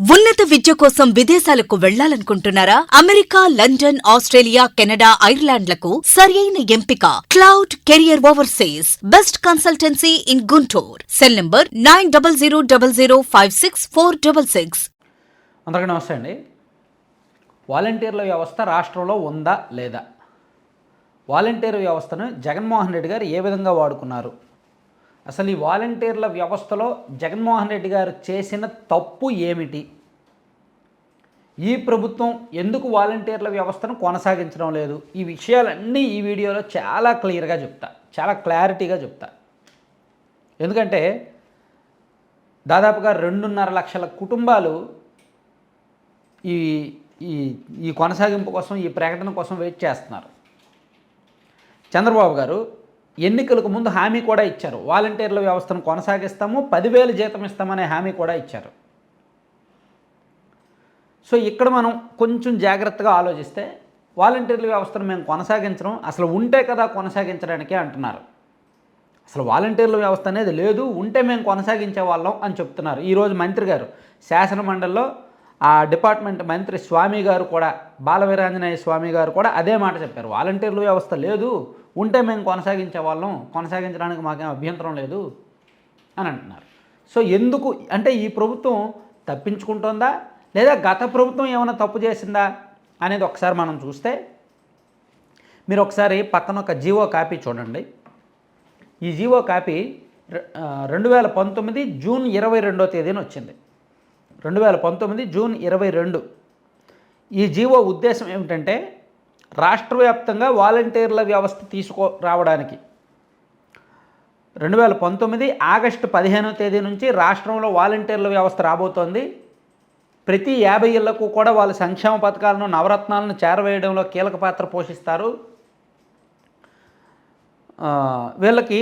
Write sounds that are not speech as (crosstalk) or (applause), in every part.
ఉన్నత విద్య కోసం విదేశాలకు వెళ్ళాలనుకుంటున్నారా? అమెరికా లండన్ ఆస్ట్రేలియా కెనడా ఐర్లాండ్లకు సరియైన ఎంపిక. Cloud career overseas. Best consultancy in Guntur. Cell number nine double zero double zero five six four double six. అందరికీ నమస్తే అండి. వాలంటీర్ల వ్యవస్థ రాష్ట్రంలో ఉందా లేదా? వాలంటీర్ వ్యవస్థను జగన్మోహన్ రెడ్డి గారు ఏ విధంగా వాడుకున్నారు? అసలు ఈ వాలంటీర్ల వ్యవస్థలో జగన్మోహన్ రెడ్డి గారు చేసిన తప్పు ఏమిటి? ఈ ప్రభుత్వం ఎందుకు వాలంటీర్ల వ్యవస్థను కొనసాగించడం లేదు? ఈ విషయాలన్నీ ఈ వీడియోలో చాలా క్లియర్గా చెప్తా చాలా క్లారిటీగా చెప్తా. ఎందుకంటే దాదాపుగా రెండున్నర లక్షల కుటుంబాలు ఈ ఈ ఈ కొనసాగింపు కోసం ఈ ప్రకటన కోసం వెయిట్ చేస్తున్నారు. చంద్రబాబు గారు ఎన్నికలకు ముందు హామీ కూడా ఇచ్చారు. వాలంటీర్ల వ్యవస్థను కొనసాగిస్తాము పదివేలు జీతం ఇస్తామనే హామీ కూడా ఇచ్చారు. సో ఇక్కడ మనం కొంచెం జాగ్రత్తగా ఆలోచిస్తే వాలంటీర్ల వ్యవస్థను మేము కొనసాగించడం అసలు ఉంటే కదా కొనసాగించడానికే అంటున్నారు. అసలు వాలంటీర్ల వ్యవస్థ అనేది లేదు ఉంటే మేము కొనసాగించే వాళ్ళం అని చెప్తున్నారు. ఈరోజు మంత్రి గారు శాసన మండలిలో ఆ డిపార్ట్మెంట్ మంత్రి స్వామి గారు కూడా బాలవీరాంజనేయ స్వామి గారు కూడా అదే మాట చెప్పారు. వాలంటీర్ల వ్యవస్థ లేదు ఉంటే మేము కొనసాగించే వాళ్ళం కొనసాగించడానికి మాకేం అభ్యంతరం లేదు అని అంటున్నారు. సో ఎందుకు అంటే ఈ ప్రభుత్వం తప్పించుకుంటుందా? లేదా గత ప్రభుత్వం ఏమైనా తప్పు చేసిందా అనేది ఒకసారి మనం చూస్తే మీరు ఒకసారి పక్కన ఒక జీవో కాపీ చూడండి. ఈ జీవో కాపీ రెండు వేల పంతొమ్మిది జూన్ ఇరవై రెండో తేదీన వచ్చింది. రెండు వేల పంతొమ్మిది జూన్ ఇరవై రెండు. ఈ జీవో ఉద్దేశం ఏమిటంటే రాష్ట్ర వ్యాప్తంగా వాలంటీర్ల వ్యవస్థ తీసుకో రావడానికి. రెండు వేల పంతొమ్మిది ఆగస్టు పదిహేనో తేదీ నుంచి రాష్ట్రంలో వాలంటీర్ల వ్యవస్థ రాబోతోంది. ప్రతి యాభై ఇళ్ళకు కూడా వాళ్ళ సంక్షేమ పథకాలను నవరత్నాలను చేరవేయడంలో కీలక పాత్ర పోషిస్తారు. వీళ్ళకి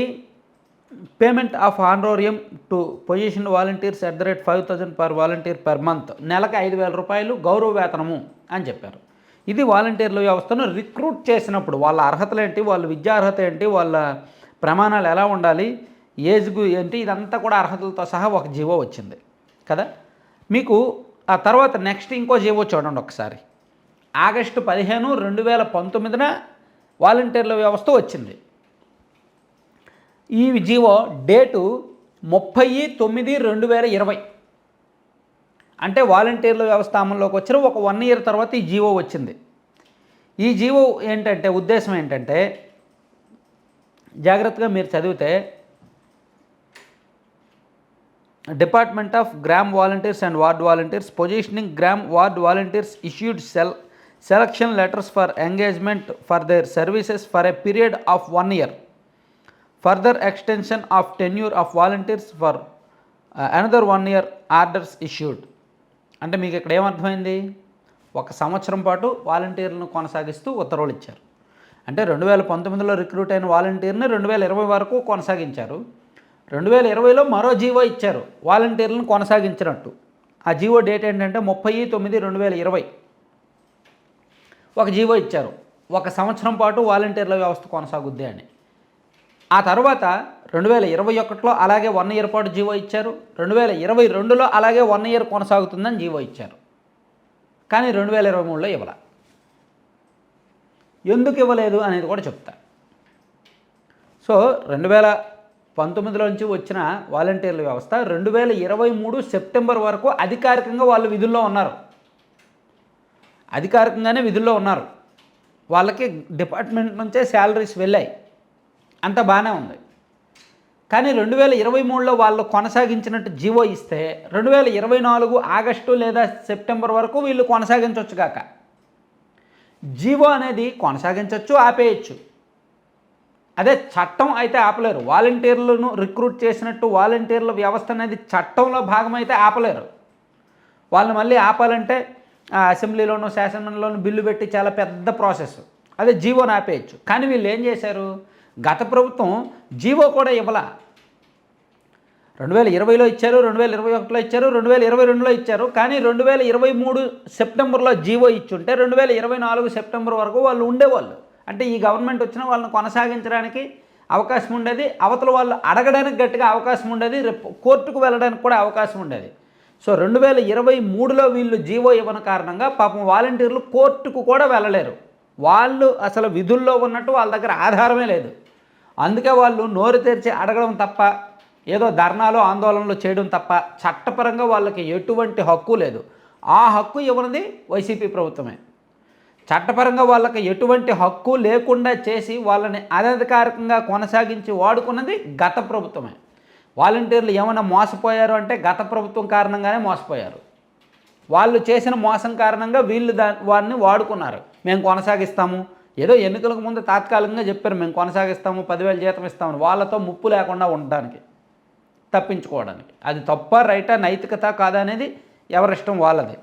payment of honorarium to position volunteers at the rate five thousand per volunteer per month. నెలకు ఐదు వేల రూపాయలు గౌరవ వేతనము అని చెప్పారు. ఇది వాలంటీర్ల వ్యవస్థను రిక్రూట్ చేసినప్పుడు వాళ్ళ అర్హతలు ఏంటి వాళ్ళ విద్యా అర్హత ఏంటి వాళ్ళ ప్రమాణాలు ఎలా ఉండాలి ఏజ్కు ఏంటి ఇదంతా కూడా అర్హతలతో సహా ఒక జీవో వచ్చింది. కదా? మీకు ఆ తర్వాత నెక్స్ట్ ఇంకో జీవో చూడండి ఒకసారి. ఆగస్టు పదిహేను రెండు వేల పంతొమ్మిదిన వాలంటీర్ల వ్యవస్థ వచ్చింది. ఈ జీవో డేటు ముప్పై తొమ్మిది రెండు వేల ఇరవై. అంటే వాలంటీర్ల వ్యవస్థ అమల్లోకి వచ్చిన ఒక వన్ ఇయర్ తర్వాత ఈ జీవో వచ్చింది. ఈ జీవో ఏంటంటే ఉద్దేశం ఏంటంటే జాగ్రత్తగా మీరు చదివితే department of Gram volunteers and ward volunteers positioning Gram ward volunteers issued cell selection letters for engagement for their services for a period of one year. Further extension of tenure of volunteers for another one year orders issued అంటే మీకు ఇక్కడ ఏమర్థమైంది? ఒక సంవత్సరం పాటు వాలంటీర్లను కొనసాగిస్తూ ఉత్తర్వులు ఇచ్చారు. అంటే రెండు వేల పంతొమ్మిదిలో రిక్రూట్ అయిన వాలంటీర్ని రెండు వేల ఇరవై వరకు కొనసాగించారు. రెండు వేల ఇరవైలో మరో జీవో ఇచ్చారు వాలంటీర్లను కొనసాగించినట్టు. ఆ జీవో డేట్ ఏంటంటే ముప్పై తొమ్మిది రెండు వేల ఇరవై. ఒక జీవో ఇచ్చారు ఒక సంవత్సరం పాటు వాలంటీర్ల వ్యవస్థ కొనసాగుద్ది అని. ఆ తర్వాత రెండు వేల ఇరవై ఒకటిలో అలాగే వన్ ఇయర్ పాటు జీవో ఇచ్చారు. రెండు వేల ఇరవై రెండులో అలాగే వన్ ఇయర్ కొనసాగుతుందని జీవో ఇచ్చారు. కానీ రెండు వేల ఇరవై మూడులో ఇవ్వాల. ఎందుకు ఇవ్వలేదు అనేది కూడా చెప్తా. సో రెండు వేల పంతొమ్మిదిలో నుంచి వచ్చిన వాలంటీర్ల వ్యవస్థ రెండు వేల ఇరవై మూడు సెప్టెంబర్ వరకు అధికారికంగా వాళ్ళు విధుల్లో ఉన్నారు. అధికారికంగానే విధుల్లో ఉన్నారు. వాళ్ళకి డిపార్ట్మెంట్ నుంచే శాలరీస్ వెళ్ళాయి. అంత బాగానే ఉంది. కానీ రెండు వేల ఇరవై మూడులో వాళ్ళు కొనసాగించినట్టు జీవో ఇస్తే రెండు వేల ఇరవై నాలుగు ఆగస్టు లేదా సెప్టెంబర్ వరకు వీళ్ళు కొనసాగించవచ్చు కాక. జీవో అనేది కొనసాగించవచ్చు ఆపేయచ్చు. అదే చట్టం అయితే ఆపలేరు. వాలంటీర్లను రిక్రూట్ చేసినట్టు వాలంటీర్ల వ్యవస్థ అనేది చట్టంలో భాగమైతే ఆపలేరు. వాళ్ళు మళ్ళీ ఆపాలంటే అసెంబ్లీలోనూ శాసనమండలిలోనూ బిల్లు పెట్టి చాలా పెద్ద ప్రాసెస్. అదే జీవోని ఆపేయచ్చు. కానీ వీళ్ళు ఏం చేశారు? గత ప్రభుత్వం జీవో కూడా ఇవ్వాల. రెండు వేల ఇరవైలో ఇచ్చారు రెండు వేల ఇరవై ఒకటిలో ఇచ్చారు రెండు వేల ఇరవై రెండులో ఇచ్చారు. కానీ రెండు వేల ఇరవై మూడు సెప్టెంబర్లో జీవో ఇచ్చుంటే రెండు వేల ఇరవై నాలుగు సెప్టెంబర్ వరకు వాళ్ళు ఉండేవాళ్ళు. అంటే ఈ గవర్నమెంట్ వచ్చిన వాళ్ళని కొనసాగించడానికి అవకాశం ఉండేది. అవతల వాళ్ళు అడగడానికి గట్టిగా అవకాశం ఉండేది. కోర్టుకు వెళ్ళడానికి కూడా అవకాశం ఉండేది. సో రెండు వేల ఇరవై మూడులో వీళ్ళు జీవో ఇవ్వని కారణంగా పాపం వాలంటీర్లు కోర్టుకు కూడా వెళ్ళలేరు. వాళ్ళు అసలు విధుల్లో ఉన్నట్టు వాళ్ళ దగ్గర ఆధారమే లేదు. అందుకే వాళ్ళు నోరు తెరిచి అడగడం తప్ప ఏదో ధర్నాలు ఆందోళనలు చేయడం తప్ప చట్టపరంగా వాళ్ళకి ఎటువంటి హక్కు లేదు. ఆ హక్కు ఇవ్వనిది వైసీపీ ప్రభుత్వమే. చట్టపరంగా వాళ్ళకి ఎటువంటి హక్కు లేకుండా చేసి వాళ్ళని అనధికారికంగా కొనసాగించి వాడుకున్నది గత ప్రభుత్వమే. వాలంటీర్లు ఏమైనా మోసపోయారు అంటే గత ప్రభుత్వం కారణంగానే మోసపోయారు. వాళ్ళు చేసిన మోసం కారణంగా వీళ్ళు దా వారిని వాడుకున్నారు. మేము కొనసాగిస్తాము. ఏదో ఎన్నికలకు ముందు తాత్కాలికంగా చెప్పారు మేము కొనసాగిస్తాము పదివేలు జీతం ఇస్తామని. వాళ్ళతో ముప్పు లేకుండా ఉండడానికి తప్పించుకోవడానికి. అది తప్ప రైటా నైతికత కాదా అనేది ఎవరిష్టం వాళ్ళది.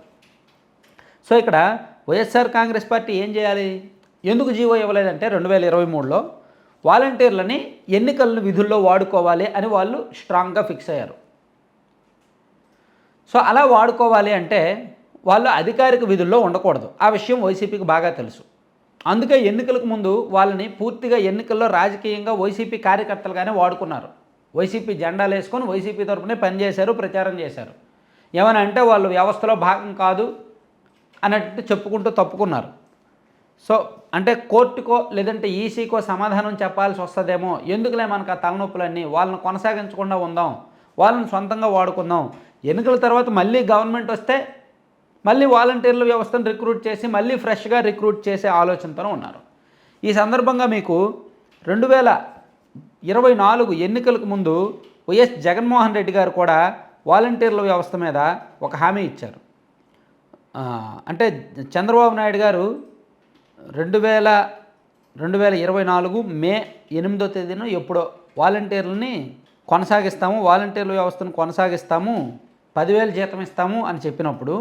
సో ఇక్కడ వైఎస్ఆర్ కాంగ్రెస్ పార్టీ ఏం చేయాలి? ఎందుకు జీవో ఇవ్వలేదంటే రెండు వేల ఇరవై మూడులో వాలంటీర్లని ఎన్నికలను విధుల్లో వాడుకోవాలి అని వాళ్ళు స్ట్రాంగ్గా ఫిక్స్ అయ్యారు. సో అలా వాడుకోవాలి అంటే వాళ్ళు అధికారిక విధుల్లో ఉండకూడదు. ఆ విషయం వైసీపీకి బాగా తెలుసు. అందుకే ఎన్నికలకు ముందు వాళ్ళని పూర్తిగా ఎన్నికల్లో రాజకీయంగా వైసీపీ కార్యకర్తలుగానే వాడుకున్నారు. వైసీపీ జెండాలు వేసుకొని వైసీపీ తరపునే పనిచేశారు ప్రచారం చేశారు. ఏమని అంటే వాళ్ళు వ్యవస్థలో భాగం కాదు అన్నట్టు చెప్పుకుంటూ తప్పుకున్నారు. సో అంటే కోర్టుకో లేదంటే ఈసీకో సమాధానం చెప్పాల్సి వస్తుందేమో ఎందుకులే మనకు ఆ తలనొప్పులన్నీ? వాళ్ళని కొనసాగించకుండా ఉందాం వాళ్ళని సొంతంగా వాడుకుందాం. ఎన్నికల తర్వాత మళ్ళీ గవర్నమెంట్ వస్తే మళ్ళీ వాలంటీర్ల వ్యవస్థను రిక్రూట్ చేసి మళ్ళీ ఫ్రెష్గా రిక్రూట్ చేసే ఆలోచనతో ఉన్నారు. ఈ సందర్భంగా మీకు రెండు వేల ఇరవై నాలుగు ఎన్నికలకు ముందు వైఎస్ జగన్మోహన్ రెడ్డి గారు కూడా వాలంటీర్ల వ్యవస్థ మీద ఒక హామీ ఇచ్చారు. అంటే చంద్రబాబు నాయుడు గారు రెండు వేల రెండు వేల ఇరవై నాలుగు మే ఎనిమిదో తేదీన ఎప్పుడో వాలంటీర్లని కొనసాగిస్తాము వాలంటీర్ల వ్యవస్థను కొనసాగిస్తాము పదివేలు జీతం ఇస్తాము అని చెప్పినప్పుడు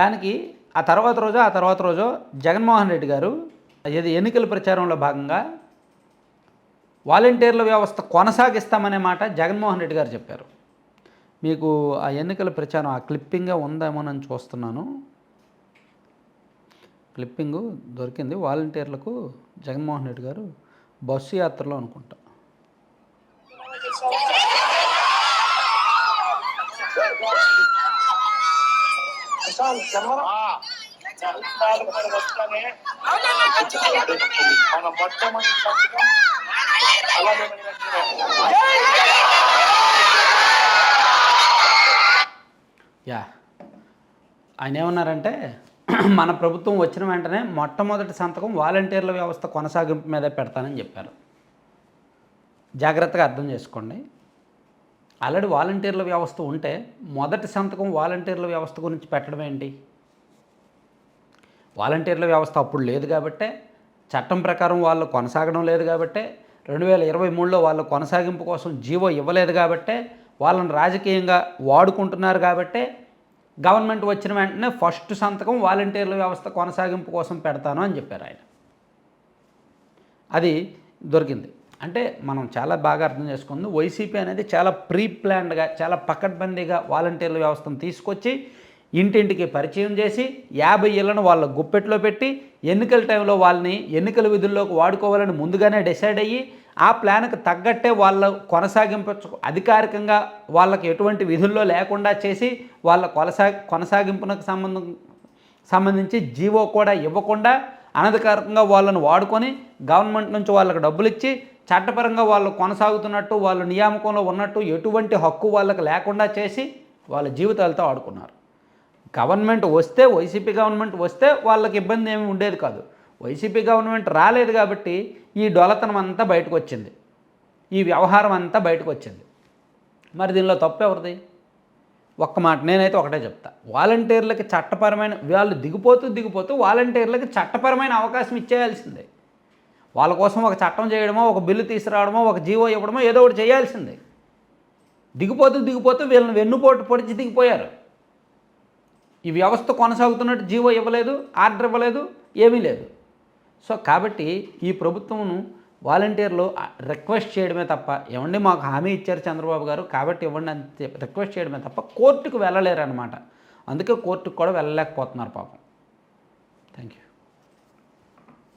దానికి ఆ తర్వాత రోజు ఆ తర్వాత రోజు జగన్మోహన్ రెడ్డి గారు ఇది ఎన్నికల ప్రచారంలో భాగంగా వాలంటీర్ల వ్యవస్థ కొనసాగిస్తామనే మాట జగన్మోహన్ రెడ్డి గారు చెప్పారు. మీకు ఆ ఎన్నికల ప్రచారం ఆ క్లిప్పింగే ఉందేమోనని చూస్తున్నాను. క్లిప్పింగు దొరికింది వాలంటీర్లకు జగన్మోహన్ రెడ్డి గారు బస్సు యాత్రలో అనుకుంటా. మన మొట్టమొదటి యా. ఆయన ఏమన్నారంటే (clears throat) మన ప్రభుత్వం వచ్చిన వెంటనే మొట్టమొదటి సంతకం వాలంటీర్ల వ్యవస్థ కొనసాగింపు మీదే పెడతానని చెప్పారు. జాగ్రత్తగా అర్థం చేసుకోండి. ఆల్రెడీ వాలంటీర్ల వ్యవస్థ ఉంటే మొదటి సంతకం వాలంటీర్ల వ్యవస్థ గురించి పెట్టడం ఏంటి వాలంటీర్ల వ్యవస్థ అప్పుడు లేదు కాబట్టే చట్టం ప్రకారం వాళ్ళు కొనసాగడం లేదు కాబట్టే రెండు వేల ఇరవై మూడులో వాళ్ళు కొనసాగింపు కోసం జీవో ఇవ్వలేదు కాబట్టే వాళ్ళని రాజకీయంగా వాడుకుంటున్నారు కాబట్టే గవర్నమెంట్ వచ్చిన వెంటనే ఫస్ట్ సంతకం వాలంటీర్ల వ్యవస్థ కొనసాగింపు కోసం పెడతాను అని చెప్పారు ఆయన. అది దొరికింది. అంటే మనం చాలా బాగా అర్థం చేసుకుంది. వైసీపీ అనేది చాలా ప్రీ ప్లాన్డ్గా చాలా పకడ్బందీగా వాలంటీర్ల వ్యవస్థను తీసుకొచ్చి ఇంటింటికి పరిచయం చేసి యాభై ఇళ్ళను వాళ్ళ గుప్పెట్లో పెట్టి ఎన్నికల టైంలో వాళ్ళని ఎన్నికల విధుల్లోకి వాడుకోవాలని ముందుగానే డిసైడ్ అయ్యి ఆ ప్లాన్కి తగ్గట్టే వాళ్ళ కొనసాగింపు అధికారికంగా వాళ్ళకి ఎటువంటి విధుల్లో లేకుండా చేసి వాళ్ళ కొనసా కొనసాగింపునకు సంబంధం సంబంధించి జీవో కూడా ఇవ్వకుండా అనధికారికంగా వాళ్ళను వాడుకొని గవర్నమెంట్ నుంచి వాళ్ళకి డబ్బులు ఇచ్చి చట్టపరంగా వాళ్ళు కొనసాగుతున్నట్టు వాళ్ళు నియామకంలో ఉన్నట్టు ఎటువంటి హక్కు వాళ్ళకి లేకుండా చేసి వాళ్ళ జీవితాలతో ఆడుకున్నారు. గవర్నమెంట్ వస్తే వైసీపీ గవర్నమెంట్ వస్తే వాళ్ళకి ఇబ్బంది ఏమి ఉండేది కాదు. వైసీపీ గవర్నమెంట్ రాలేదు కాబట్టి ఈ డొలతనం అంతా బయటకు వచ్చింది. ఈ వ్యవహారం అంతా బయటకు వచ్చింది. మరి దీనిలో తప్పు ఎవరిది? ఒక్క మాట నేనైతే ఒకటే చెప్తా. వాలంటీర్లకి చట్టపరమైన వాళ్ళు దిగిపోతూ దిగిపోతూ వాలంటీర్లకి చట్టపరమైన అవకాశం ఇచ్చేయాల్సిందే. వాళ్ళ కోసం ఒక చట్టం చేయడమో ఒక బిల్లు తీసుకురావడమో ఒక జీవో ఇవ్వడమో ఏదో ఒకటి చేయాల్సిందే. దిగిపోతూ దిగిపోతూ వీళ్ళని వెన్నుపోటు పొడిచి దిగిపోయారు. ఈ వ్యవస్థ కొనసాగుతున్నట్టు జీవో ఇవ్వలేదు ఆర్డర్ ఇవ్వలేదు ఏమీ లేదు. సో కాబట్టి ఈ ప్రభుత్వమును వాలంటీర్లు రిక్వెస్ట్ చేయడమే తప్ప ఏమండి మాకు హామీ ఇచ్చారు చంద్రబాబు గారు కాబట్టి ఇవ్వండి అని రిక్వెస్ట్ చేయడమే తప్ప కోర్టుకు వెళ్ళలేరు అనమాట అందుకే కోర్టుకు కూడా వెళ్ళలేకపోతున్నారు పాపం. Thank you